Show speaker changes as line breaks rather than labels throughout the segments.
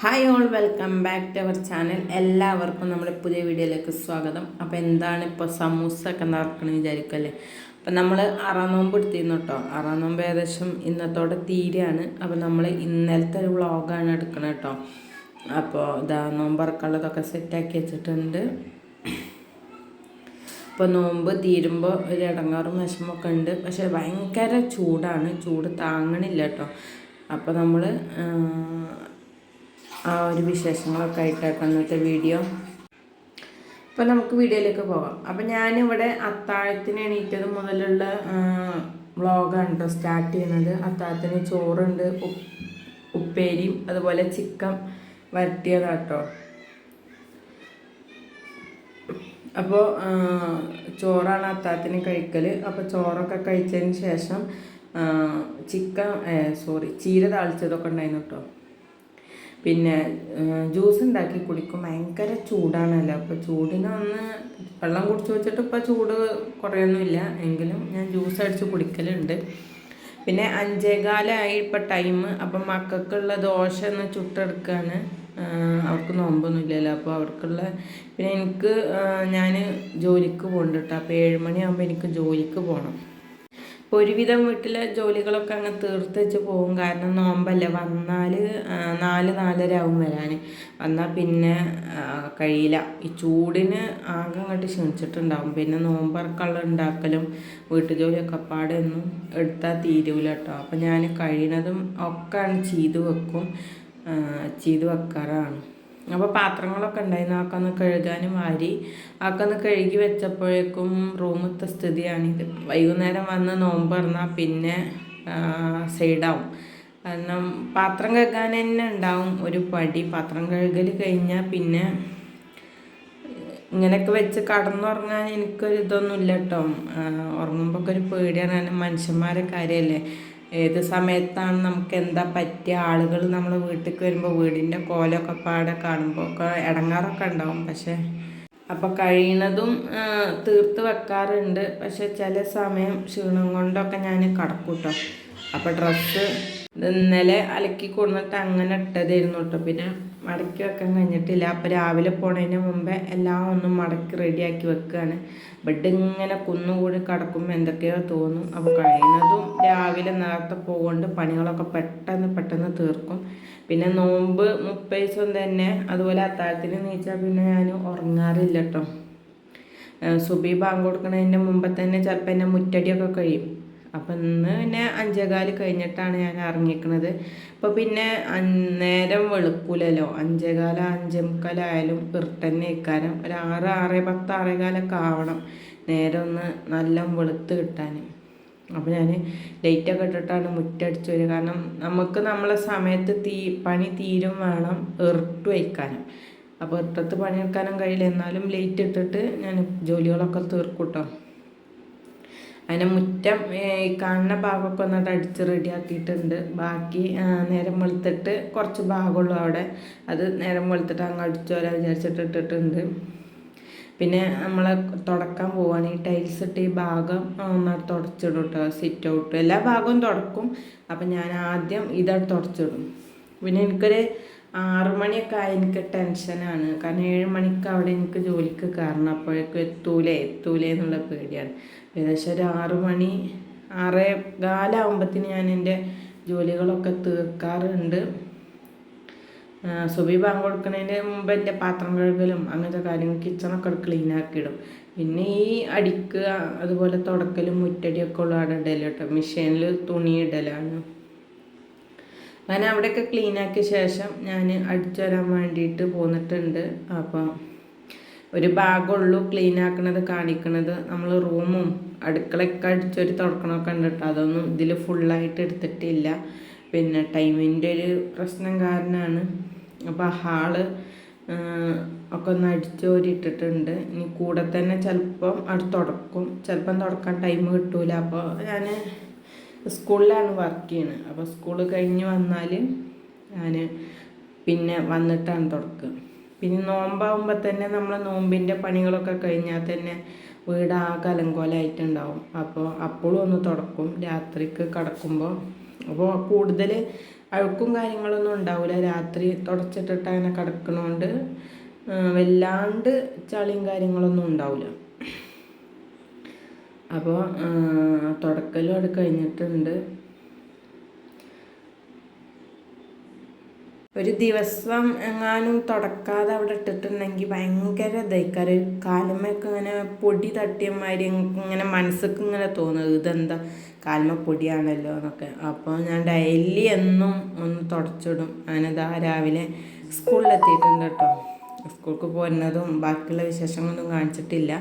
Hi all welcome back to our channel എല്ലാവർക്കും നമ്മുടെ പുതിയ വീഡിയോയിലേക്ക് സ്വാഗതം. അപ്പോൾ എന്താണ് ഇപ്പോൾ സമൂസ ഒക്കെ നടക്കണം വിചാരിക്കുമല്ലേ അപ്പം നമ്മൾ ആറാം നോമ്പ് എടുത്തിരുന്നു കേട്ടോ ആറാം നോമ്പ് ഏകദേശം ഇന്നത്തോടെ തീരെയാണ് അപ്പോൾ നമ്മൾ ഇന്നലത്തെ ഒരു വ്ളോഗാണ് എടുക്കണത് കേട്ടോ അപ്പോൾ ഇതാ നോമ്പറക്കുള്ളതൊക്കെ സെറ്റാക്കി വെച്ചിട്ടുണ്ട്. ഇപ്പോൾ നോമ്പ് തീരുമ്പോൾ ഒരു ഇടങ്ങാറും വിഷമൊക്കെ ഉണ്ട്. പക്ഷേ ഭയങ്കര ചൂടാണ്. ചൂട് താങ്ങണില്ല കേട്ടോ അപ്പോൾ നമ്മൾ ആ ഒരു വിശേഷങ്ങളൊക്കെ ആയിട്ടാണ് അന്നത്തെ വീഡിയോ അപ്പോൾ നമുക്ക് വീഡിയോയിലേക്ക് പോകാം അപ്പം ഞാനിവിടെ അത്താഴത്തിന് എണീറ്റത് മുതലുള്ള വ്ളോഗാണ് കേട്ടോ സ്റ്റാർട്ട് ചെയ്യുന്നത്. അത്താഴത്തിന് ചോറുണ്ട് ഉപ്പ് ഉപ്പേരിയും അതുപോലെ ചിക്കൻ വരട്ടിയതാട്ടോ. അപ്പോൾ ചോറാണ് അത്താഴത്തിന് കഴിക്കൽ അപ്പോൾ ചോറൊക്കെ കഴിച്ചതിന് ശേഷം ചിക്കൻ സോറി ചീര താളിച്ചതൊക്കെ ഉണ്ടായിരുന്നു കേട്ടോ പിന്നെ ജ്യൂസ് ഉണ്ടാക്കി കുടിക്കും. ഭയങ്കര ചൂടാണല്ലോ. അപ്പോൾ ചൂടിനൊന്ന് വെള്ളം കുടിച്ച് വെച്ചിട്ട് ഇപ്പോൾ ചൂട് കുറയൊന്നുമില്ല. എങ്കിലും ഞാൻ ജ്യൂസ് അടിച്ച് കുടിക്കലുണ്ട്. പിന്നെ അഞ്ചേകാലായി ഇപ്പം ടൈം. അപ്പം മക്കൾക്കുള്ള ദോശ ഒന്ന് ചുട്ടെടുക്കുകയാണ് അവർക്ക് നോമ്പൊന്നുമില്ലല്ലോ. അപ്പോൾ അവർക്കുള്ള പിന്നെ എനിക്ക് ഞാൻ ജോലിക്ക് പോകുന്നുണ്ട് കേട്ടോ. അപ്പോൾ ഏഴുമണിയാകുമ്പോൾ എനിക്ക് ജോലിക്ക് പോകണം ഒരുവിധം വീട്ടിലെ ജോലികളൊക്കെ അങ്ങ് തീർത്ത് വെച്ച് പോകും കാരണം നോമ്പല്ലേ. വന്നാൽ നാല് നാലര ആവും വരാൻ വന്നാൽ പിന്നെ കഴിയില്ല. ഈ ചൂടിന് ആകെ അങ്ങോട്ട് ക്ഷണിച്ചിട്ടുണ്ടാവും. പിന്നെ നോമ്പറക്കുള്ള ഉണ്ടാക്കലും വീട്ടുജോലിയൊക്കെ പാടൊന്നും എടുത്താൽ തീരൂല കേട്ടോ അപ്പം ഞാൻ കഴിയണതും ഒക്കെ ചെയ്തു വെക്കും. ചെയ്തു വെക്കാറാണ്. അപ്പോൾ പാത്രങ്ങളൊക്കെ ഉണ്ടായിരുന്നു. അതൊക്കെ ഒന്ന് കഴുകാനും വാരി. അതൊക്കെ ഒന്ന് കഴുകി വെച്ചപ്പോഴേക്കും റൂമത്തെ സ്ഥിതിയാണിത് വൈകുന്നേരം വന്ന് നോമ്പ് പറഞ്ഞാൽ പിന്നെ സൈഡാവും. കാരണം പാത്രം കഴുകാൻ തന്നെ ഉണ്ടാവും. ഒരു പടി പാത്രം കഴുകൽ കഴിഞ്ഞാൽ പിന്നെ ഇങ്ങനെയൊക്കെ വെച്ച് കടന്നുറങ്ങാൻ എനിക്കൊരു ഇതൊന്നുമില്ല കേട്ടോ ഉറങ്ങുമ്പോൾ ഒക്കെ ഒരു പേടിയാണ്. കാരണം മനുഷ്യന്മാരെ കാര്യമല്ലേ ഏത് സമയത്താണ് നമുക്ക് എന്താ പറ്റിയ ആളുകൾ നമ്മൾ വീട്ടിലേക്ക് വരുമ്പോൾ വീടിന്റെ കോലൊക്കെ പാടെ കാണുമ്പോൾ ഒക്കെ ഇടങ്ങാറൊക്കെ ഉണ്ടാവും. പക്ഷേ അപ്പോൾ കഴിയണതും തീർത്ത് വെക്കാറുണ്ട്. പക്ഷെ ചില സമയം ക്ഷീണം കൊണ്ടൊക്കെ ഞാൻ കടക്കൂട്ടോ. കേട്ടോ അപ്പോൾ ഡ്രസ്സ് ഇന്നലെ അലക്കി കൊണ്ടിട്ട് അങ്ങനെ ഇട്ടതായിരുന്നു കേട്ടോ പിന്നെ മടക്കി വെക്കാൻ കഴിഞ്ഞിട്ടില്ല. അപ്പോൾ രാവിലെ പോണതിന് മുമ്പേ എല്ലാം ഒന്നും മടക്കി റെഡിയാക്കി വെക്കുകയാണ് ബെഡ് ഇങ്ങനെ കുന്നുകൂടി കിടക്കുമ്പോൾ എന്തൊക്കെയോ തോന്നും. അപ്പോൾ കഴിയുന്നതും രാവിലെ നേരത്തെ പോകൊണ്ട് പണികളൊക്കെ പെട്ടെന്ന് പെട്ടെന്ന് തീർക്കും. പിന്നെ നോമ്പ് മുപ്പൈസം തന്നെ അതുപോലെ അത്താഴത്തിന് നീച്ചാൽ പിന്നെ ഞാൻ ഉറങ്ങാറില്ല കേട്ടോ സുബി ബാങ്ക് കൊടുക്കുന്നതിന്റെ മുമ്പ് തന്നെ ചിലപ്പോൾ എന്നെ മുറ്റടിയൊക്കെ കഴിയും. അപ്പം ഇന്ന് പിന്നെ അഞ്ചേകാൽ കഴിഞ്ഞിട്ടാണ് ഞാൻ ഇറങ്ങിയിരിക്കുന്നത് അപ്പോൾ പിന്നെ നേരം വെളുക്കൂലല്ലോ. അഞ്ചേകാല അഞ്ചേ മുക്കാലായാലും വെറുത്തന്നെ ഇക്കാരം ഒരു ആറ് ആറ് പത്ത് ആറേകാലൊക്കെ ആവണം നേരം ഒന്ന് നല്ല വെളുത്ത് കിട്ടാൻ അപ്പോൾ ഞാൻ ലൈറ്റൊക്കെ ഇട്ടിട്ടാണ് മുറ്റടിച്ചു വരിക. കാരണം നമുക്ക് നമ്മളെ സമയത്ത് തീ പണി തീരും വേണം ഇറുട്ട് വയ്ക്കാനും അപ്പോൾ ഇട്ടത്ത് പണിയെടുക്കാനും കഴിയില്ല. എന്നാലും ലൈറ്റ് ഇട്ടിട്ട് ഞാൻ ജോലികളൊക്കെ തീർക്കൂട്ടോ. അതിനെ മുറ്റം ഈ കാണുന്ന ഭാഗമൊക്കെ ഒന്നിട്ട് അടിച്ച് റെഡിയാക്കിയിട്ടുണ്ട്. ബാക്കി നേരം വെളുത്തിട്ട് കുറച്ച് ഭാഗമുള്ളൂ അവിടെ. അത് നേരം വെളുത്തിട്ട് അങ്ങ് അടിച്ചു വരാൻ വിചാരിച്ചിട്ട് ഇട്ടിട്ടുണ്ട്. പിന്നെ നമ്മളെ തുടക്കാൻ പോവാണ്. ഈ ടൈൽസ് ഇട്ട് ഈ ഭാഗം ഒന്ന് തുടച്ചിടും കേട്ടോ സിറ്റ് ഔട്ട് എല്ലാ ഭാഗവും തുടക്കും. അപ്പം ഞാൻ ആദ്യം ഇതാണ് തുടച്ചിടും. പിന്നെ എനിക്കൊരു ആറു മണിയൊക്കെ ആയി എനിക്ക് ടെൻഷനാണ് കാരണം ഏഴ് മണിക്ക് അവിടെ എനിക്ക് ജോലിക്ക് കയറണം. അപ്പോഴേക്കും എത്തൂലേ? എത്തൂലേ എന്നുള്ള പേടിയാണ്. ഏകദേശം ഒരു ആറു മണി ആറേ കാലാവുമ്പത്തിന് ഞാൻ എന്റെ ജോലികളൊക്കെ തീർക്കാറുണ്ട്. സുബി ബാങ്ക് കൊടുക്കുന്നതിന് മുമ്പ് എന്റെ പാത്രം കഴുകലും അങ്ങനത്തെ കാര്യങ്ങൾ കിച്ചണൊക്കെ ക്ലീൻ ആക്കിയിടും പിന്നെ ഈ അടിക്കുക അതുപോലെ തുടക്കലും മുറ്റടിയൊക്കെ ഉള്ള അവിടെ ഇടൽ മെഷീനിൽ തുണി ഇടലാണ്. അങ്ങനെ അവിടെയൊക്കെ ക്ലീൻ ആക്കിയ ശേഷം ഞാൻ അടിച്ചു വരാൻ വേണ്ടിയിട്ട് പോന്നിട്ടുണ്ട്. അപ്പം ഒരു ഭാഗമുള്ളൂ ക്ലീൻ ആക്കണത് കാണിക്കണത്. നമ്മൾ റൂമും അടുക്കളയൊക്കെ അടിച്ചൊരു തുടക്കണമൊക്കെ ഉണ്ട് കേട്ടോ അതൊന്നും ഇതിൽ ഫുള്ളായിട്ട് എടുത്തിട്ടില്ല. പിന്നെ ടൈമിന്റെ ഒരു പ്രശ്നം കാരണമാണ് അപ്പോൾ ഹാൾ ഒക്കെ ഒന്ന് അടിച്ചോരിട്ടിട്ടുണ്ട് ഇനി കൂടെ തന്നെ ചിലപ്പം അത് തുടക്കും. ചിലപ്പം തുടക്കാൻ ടൈം കിട്ടൂല. അപ്പോൾ ഞാൻ സ്കൂളിലാണ് വർക്ക് ചെയ്യുന്നത് അപ്പോൾ സ്കൂൾ കഴിഞ്ഞ് വന്നാൽ ഞാൻ പിന്നെ വന്നിട്ടാണ് തുടക്കുക പിന്നെ നോമ്പാകുമ്പോൾ തന്നെ നമ്മൾ നോമ്പിന്റെ പണികളൊക്കെ കഴിഞ്ഞാൽ തന്നെ വീട് ആ കലങ്കോലായിട്ടുണ്ടാവും അപ്പോൾ അപ്പോഴും ഒന്ന് തുടക്കും. രാത്രിക്ക് കിടക്കുമ്പോൾ അപ്പോൾ കൂടുതൽ അഴുക്കും കാര്യങ്ങളൊന്നും ഉണ്ടാവില്ല രാത്രി തുടച്ചിട്ടിട്ട് അങ്ങനെ കിടക്കണോണ്ട് വല്ലാണ്ട് ചളിയും കാര്യങ്ങളൊന്നും ഉണ്ടാവില്ല അപ്പോൾ തുടക്കലും അവിടെ കഴിഞ്ഞിട്ടുണ്ട്. ഒരു ദിവസം എങ്ങാനും തുടക്കാതെ അവിടെ ഇട്ടിട്ടുണ്ടെങ്കിൽ ഭയങ്കര ഇതായിക്കാറ് കാലുമൊക്കെ ഇങ്ങനെ പൊടി തട്ടിയമാതിരി ഇങ്ങനെ മനസ്സിക്ക് ഇങ്ങനെ തോന്നുന്നത്. ഇതെന്താ കാൽമ പൊടിയാണല്ലോ എന്നൊക്കെ. അപ്പോൾ ഞാൻ ഡെയിലി എന്നും ഒന്ന് തുടച്ചിടും. അങ്ങനെതാ രാവിലെ സ്കൂളിലെത്തിയിട്ടുണ്ട് കേട്ടോ. സ്കൂൾക്ക് പോരുന്നതും ബാക്കിയുള്ള വിശേഷങ്ങളൊന്നും കാണിച്ചിട്ടില്ല.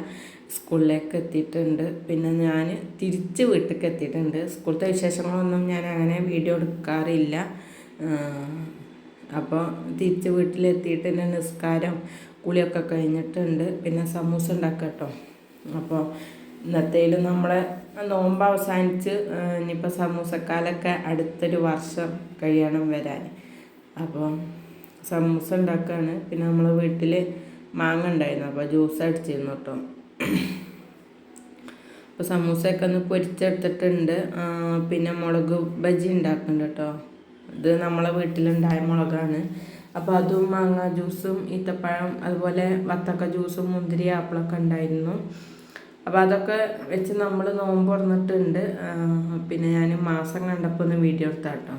സ്കൂളിലേക്ക് എത്തിയിട്ടുണ്ട്. പിന്നെ ഞാൻ തിരിച്ച് വീട്ടിലേക്ക് എത്തിയിട്ടുണ്ട്. സ്കൂളത്തെ വിശേഷങ്ങളൊന്നും ഞാൻ അങ്ങനെ വീഡിയോ എടുക്കാറില്ല. അപ്പോൾ തിരിച്ച് വീട്ടിലെത്തിയിട്ട് തന്നെ നിസ്കാരം കുളിയൊക്കെ കഴിഞ്ഞിട്ടുണ്ട്. പിന്നെ സമൂസ ഉണ്ടാക്കുക കേട്ടോ. അപ്പോൾ ഇന്നത്തേലും നമ്മളെ നോമ്പ് അവസാനിച്ച് ഇനിയിപ്പോൾ സമൂസക്കാലൊക്കെ അടുത്തൊരു വർഷം കഴിയണം വരാൻ അപ്പോൾ സമൂസ ഉണ്ടാക്കുകയാണ് പിന്നെ നമ്മളെ വീട്ടിൽ മാങ്ങ ഉണ്ടായിരുന്നു. അപ്പോൾ ജ്യൂസ് അടിച്ചിരുന്നു കേട്ടോ. അപ്പോൾ സമൂസയൊക്കെ ഒന്ന് പൊരിച്ചെടുത്തിട്ടുണ്ട്. പിന്നെ മുളക് ബജി ഉണ്ടാക്കുന്നുണ്ട് കേട്ടോ. ഇത് നമ്മളെ വീട്ടിലുണ്ടായ മുളകാണ്. അപ്പോൾ അതും മാങ്ങ ജ്യൂസും ഈത്തപ്പഴം അതുപോലെ വത്തക്ക ജ്യൂസും മുന്തിരി ആപ്പിളൊക്കെ ഉണ്ടായിരുന്നു. അപ്പോൾ അതൊക്കെ വെച്ച് നമ്മൾ നോമ്പ് തുറന്നിട്ടുണ്ട്. പിന്നെ ഞാൻ മാസം കണ്ടപ്പോൾ ഒന്ന് വീഡിയോ എടുത്താട്ടോ.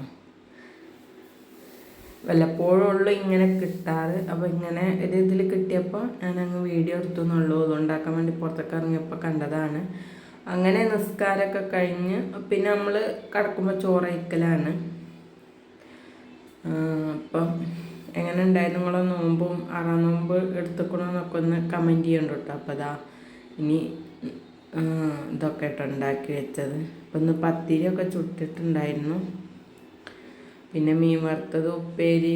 വല്ലപ്പോഴും ഉള്ളു ഇങ്ങനെ കിട്ടാറ്. അപ്പോൾ ഇങ്ങനെ ഒരു ഇതിൽ കിട്ടിയപ്പോൾ ഞാൻ അങ്ങ് വീഡിയോ എടുത്തു എന്നുള്ളൂ അതുണ്ടാക്കാൻ വേണ്ടി പുറത്തൊക്കെ ഇറങ്ങിയപ്പോൾ കണ്ടതാണ്. അങ്ങനെ നിസ്കാരമൊക്കെ കഴിഞ്ഞ് പിന്നെ നമ്മൾ കിടക്കുമ്പോൾ ചോറയിക്കലാണ് അപ്പം എങ്ങനെ ഉണ്ടായിരുന്നു നിങ്ങളെ നോമ്പും ആറാം നോമ്പ് എടുത്തുക്കണമെന്നൊക്കെ ഒന്ന് കമന്റ് ചെയ്യണ്ട കേട്ടോ അപ്പോൾ അതാ ഇനി ഇതൊക്കെ ഇട്ടോ ഉണ്ടാക്കി വെച്ചത്. അപ്പം ഇന്ന് പത്തിരിയൊക്കെ ചുട്ടിട്ടുണ്ടായിരുന്നു. പിന്നെ മീൻ വറുത്തത് ഉപ്പേരി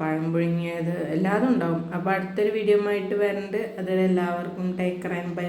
പഴം പുഴുങ്ങിയത് എല്ലാതും ഉണ്ടാവും. അപ്പോൾ അടുത്തൊരു വീഡിയോ ആയിട്ട് വരണ്ട്. അതിൽ എല്ലാവർക്കും ടേക്ക് ആൻഡ് ബൈ